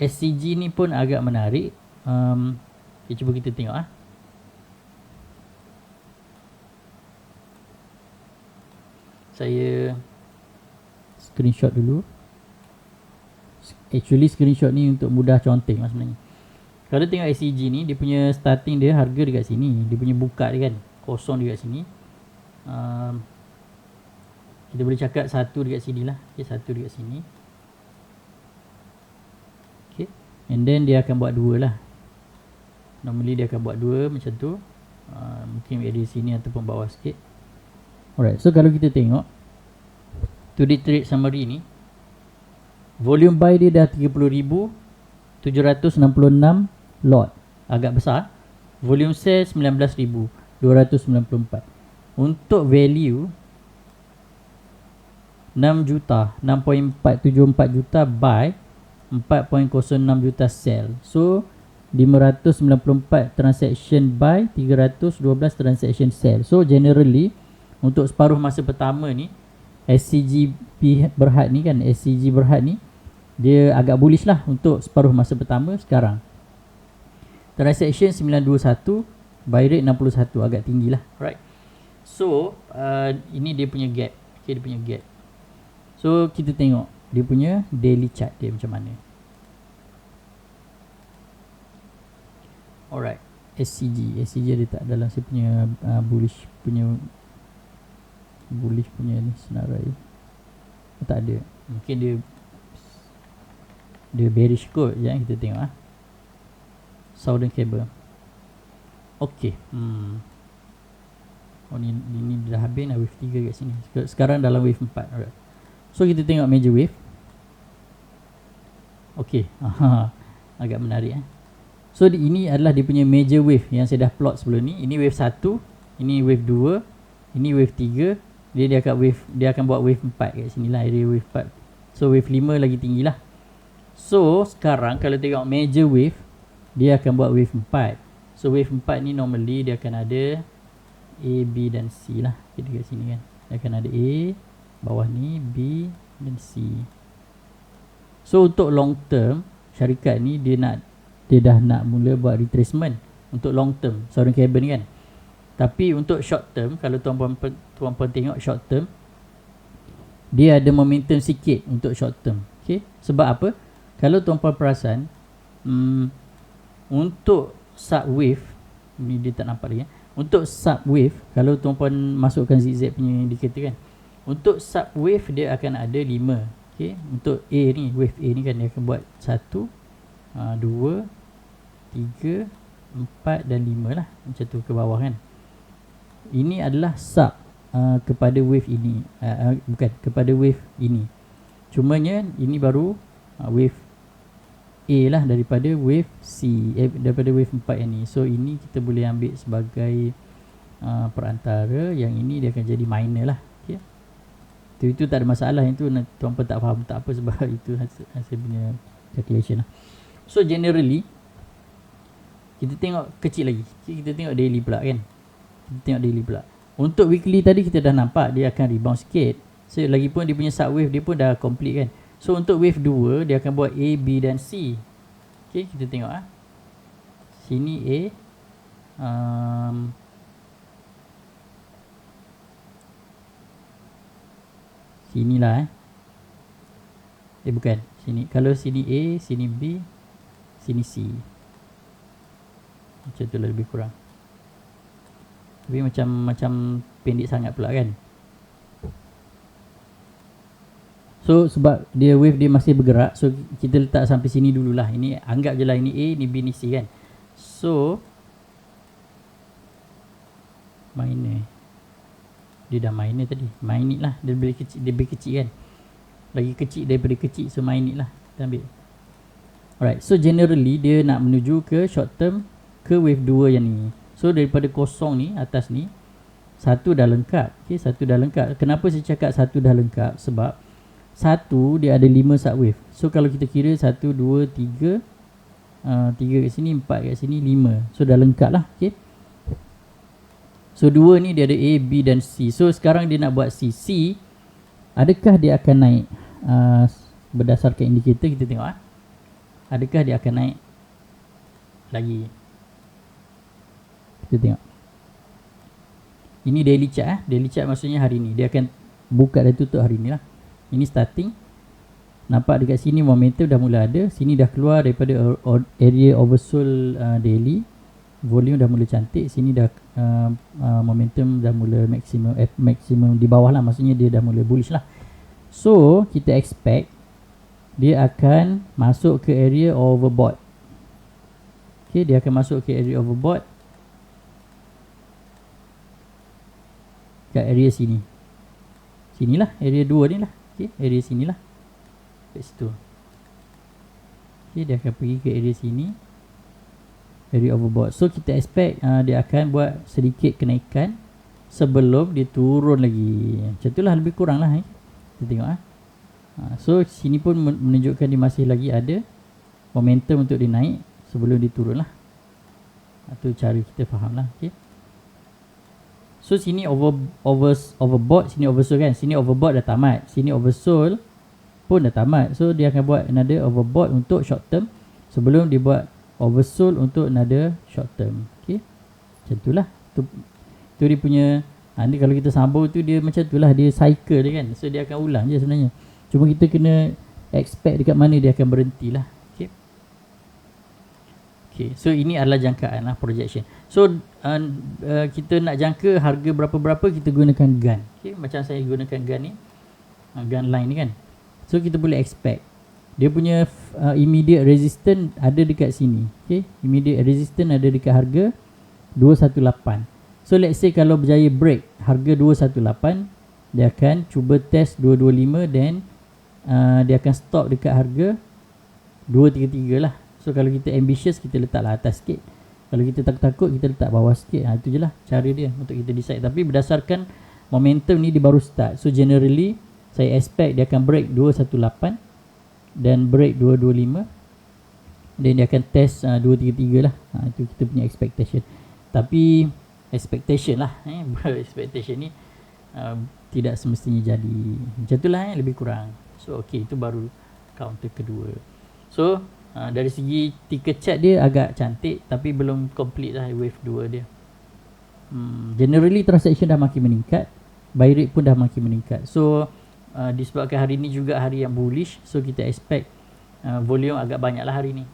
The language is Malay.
SCG ni pun agak menarik. Um, okay, cuba kita tengok ah. Saya screenshot dulu. Actually screenshot ni untuk mudah conteng lah sebenarnya. Kalau tengok SCG ni dia punya starting dia harga dekat sini. Dia punya buka dia kan kosong dekat sini. Um, kita boleh cakap satu dekat sini lah. Okay, satu dekat sini. Okay. And then dia akan buat dua lah. Normally dia akan buat dua macam tu. Uh, mungkin dari sini ataupun bawah sikit. Alright, so kalau kita tengok to the trade summary ni volume buy dia dah 30,766 lot. Agak besar. Volume sell 19,294. Untuk value 6 juta 6.474 juta buy 4.06 juta sell so 594 transaction buy 312 transaction sell. So generally untuk separuh masa pertama ni SCG Berhad ni kan SCG Berhad ni dia agak bullish lah untuk separuh masa pertama sekarang. Transaction 921 buy rate 61 agak tinggi lah. Right so uh, ini dia punya gap. Okay, dia punya gap. So kita tengok dia punya daily chart dia macam mana? Alright SCG SCG ada tak dalam saya punya uh, bullish punya bullish punya ni senarai? Oh, tak ada. Mungkin dia dia bearish kot ya kita tengok ah. Southern cable. Okey hmm. Oh ni ni dah habis dah wave 3 kat sini. Sekarang dalam wave 4 alright so kita tengok major wave. Okey. Agak menarik eh. So di, ini adalah dia punya major wave yang saya dah plot sebelum ni. Ini wave 1, ini wave 2, ini wave 3, dia dia akan wave dia akan buat wave 4 kat sini lah area wave 4 so wave 5 lagi tinggi lah. So sekarang kalau tengok major wave dia akan buat wave 4 so wave 4 ni normally dia akan ada A, B dan C lah. Kita kat sini kan. Dia akan ada A bawah ni B dan C so untuk long term syarikat ni dia nak dia dah nak mula buat retracement untuk long term cable ni kan tapi untuk short term kalau tuan-puan tuan-puan tengok short term dia ada momentum sikit untuk short term. Okey. Sebab apa? Kalau tuan-puan perasan hmm, untuk sub wave ni dia tak nampak lagi. Eh? Untuk sub wave kalau tuan-puan masukkan ZZ punya indikator kan. Untuk sub wave dia akan ada 5. Okey. Untuk A ni wave A ni kan dia akan buat 1 2 3 4 dan 5 lah macam tu ke bawah kan ini adalah sub uh, kepada wave ini uh, uh, bukan kepada wave ini cumanya ini baru uh, wave A lah daripada wave C eh, daripada wave 4 yang ni so ini kita boleh ambil sebagai uh, perantara yang ini dia akan jadi minor lah okay. Itu, itu tak ada masalah. Itu tuan pun tak faham. Tak apa sebab itu hasil punya calculation lah. So generally kita tengok kecil lagi. Kita tengok daily pula kan. Kita tengok daily pula. Untuk weekly tadi kita dah nampak dia akan rebound sikit. So lagipun dia punya subwave dia pun dah complete kan. So untuk wave 2 dia akan buat A, B dan C. Ok kita tengok ah. Sini A um, sini lah eh. Eh bukan. Sini. Kalau sini A sini B sini C. Macam tu lah lebih kurang. Tapi macam macam pendek sangat pula kan? So sebab dia wave dia masih bergerak So kita letak sampai sini dululah. Ini anggap je lah ini A, ni B, ni C kan? So Minor Dia dah minor tadi Minor lah Dia lebih kecil, dia lebih kecil kan Lagi kecil daripada kecil So minor lah Kita ambil Alright So generally dia nak menuju ke short term Ke wave 2 yang ni So daripada kosong ni atas ni satu dah lengkap. Okey, satu dah lengkap. Kenapa saya cakap satu dah lengkap? Sebab satu dia ada lima subwave. So kalau kita kira satu, dua, tiga, uh, tiga kat sini, empat kat sini, lima. So dah lengkap lah. Okey. So dua ni dia ada A, B dan C. So sekarang dia nak buat C. C, adakah dia akan naik? Uh, berdasarkan indikator kita tengok ah. adakah dia akan naik lagi? Kita tengok. Ini daily chart eh daily chart maksudnya hari ni. Dia akan buka dan tutup hari ni lah. Ini starting. Nampak dekat sini momentum dah mula ada. Sini dah keluar daripada area oversold uh, daily volume dah mula cantik sini dah uh, uh, momentum dah mula maksimum eh, maksimum di bawah lah. Maksudnya dia dah mula bullish lah. So kita expect dia akan masuk ke area overbought. Okay dia akan masuk ke area overbought kat area sini. Sinilah area 2 ni lah. Okay area sinilah kat situ okay dia akan pergi ke area sini area overbought so kita expect uh, dia akan buat sedikit kenaikan sebelum dia turun lagi macam itulah lebih kurang lah eh. kita tengok ah uh. so sini pun menunjukkan dia masih lagi ada momentum untuk dia naik sebelum dia turun lah itu cara kita faham lah okay. so sini over over overbought sini oversold kan sini overbought dah tamat sini oversold pun dah tamat so dia akan buat another overbought untuk short term sebelum dia buat oversold untuk another short term. Okay macam itulah tu, tu dia punya ha, ni kalau kita sambung tu dia macam itulah dia cycle dia kan. So dia akan ulang je sebenarnya. Cuma kita kena expect dekat mana dia akan berhenti lah. Okay okay so ini adalah jangkaan lah projection. So uh, uh, kita nak jangka harga berapa-berapa kita gunakan gun. Okay macam saya gunakan gun ni. Uh, gun line ni kan. So kita boleh expect dia punya uh, immediate resistance ada dekat sini. Okay, immediate resistance ada dekat harga 218. So let's say kalau berjaya break harga 218, dia akan cuba test 225 then uh, dia akan stop dekat harga 233 lah. So kalau kita ambitious kita letaklah atas sikit. Kalau kita takut-takut kita letak bawah sikit. Ha, itu je lah cara dia untuk kita decide. Tapi berdasarkan momentum ni dia baru start. So generally saya expect dia akan break 218 dan break 225 dan dia akan test uh, 233 lah. Ha, itu kita punya expectation. Tapi expectation lah eh, expectation ni uh, tidak semestinya jadi. Macam itulah eh, lebih kurang. So ok itu baru counter kedua. So uh, dari segi ticker chart dia agak cantik tapi belum complete lah wave 2 dia. Hmm, generally transaction dah makin meningkat buy rate pun dah makin meningkat. So uh, disebabkan hari ini juga hari yang bullish so kita expect uh, volume agak banyak lah hari ni